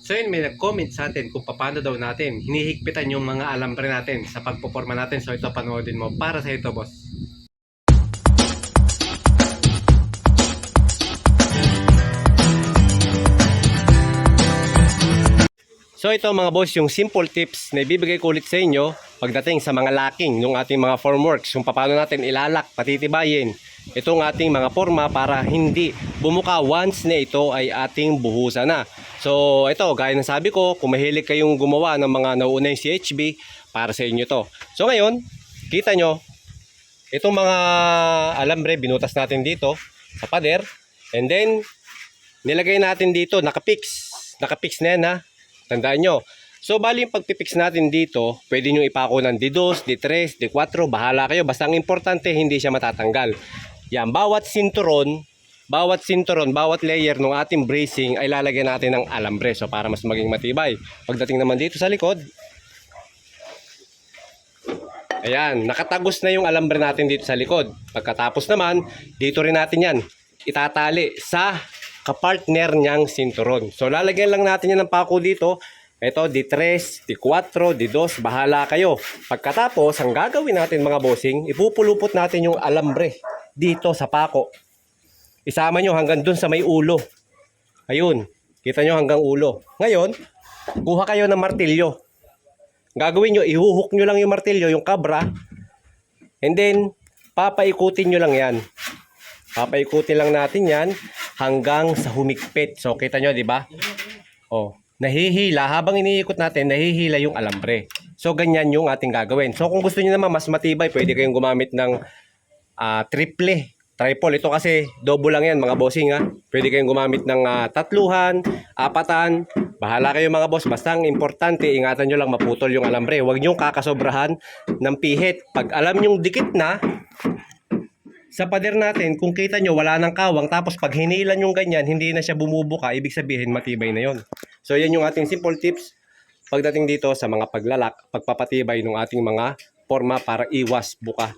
So yun, may nag-comment sa atin kung paano daw natin hinihigpitan yung mga alambre natin sa pagpoporma natin. So ito panoodin mo para sa ito, boss. So ito mga boss, yung simple tips na ibibigay ko ulit sa inyo pagdating sa mga locking ng ating mga formworks, kung paano natin ilalak, patitibayin itong ating mga forma para hindi bumuka once na ito ay ating buhusan na. So ito, gaya ng sabi ko, kung mahilig kayong gumawa ng mga nauuna yung CHB, para sa inyo to. So ngayon, kita nyo, itong mga alambre, binutas natin dito sa pader, and then nilagay natin dito, nakapix, nakapix na yan ha, Tandaan nyo. So, bali yung pagpipix natin dito, pwede nyo ipako ng D2, D3, D4, bahala kayo. Basta ang importante, hindi siya matatanggal. Yan, bawat sinturon, bawat sinturon, bawat layer ng ating bracing ay lalagyan natin ng alambre. So, para mas maging matibay. Pagdating naman dito sa likod, ayan, nakatagos na yung alambre natin dito sa likod. Pagkatapos naman, dito rin natin yan itatali sa kapartner niyang sinturon. So lalagyan lang natin yan ng pako dito. Ito, D3, D4, D2, bahala kayo. Pagkatapos, ang gagawin natin mga bossing, ipupulupot natin yung alambre dito sa pako. Isama nyo hanggang dun sa may ulo. Ayun, kita nyo hanggang ulo. Ngayon, kuha kayo ng martilyo. Gagawin nyo, ihuhook nyo lang yung martilyo, yung kabra, and then, papaikutin nyo lang yan. Papaikutin lang natin yan hanggang sa humigpit. So, kita nyo, di ba? Oh, nahihila. Habang iniikot natin, nahihila yung alambre. So, ganyan yung ating gagawin. So, kung gusto niyo naman mas matibay, pwede kayong gumamit ng ah, triple. Triple. Ito kasi double lang yan, mga bossing ha. Pwede kayong gumamit ng ah, tatluhan, apatan. Bahala kayo mga boss. Basta ang importante, ingatan nyo lang maputol yung alambre. Huwag nyo kakasobrahan ng pihit. Pag alam nyong dikit na, sa pader natin, kung kita nyo, wala nang kawang, tapos pag hinilan yung ganyan, hindi na siya bumubuka, ibig sabihin matibay na yon. So, yan yung ating simple tips pagdating dito sa mga paglalak, pagpapatibay ng ating mga forma para iwas buka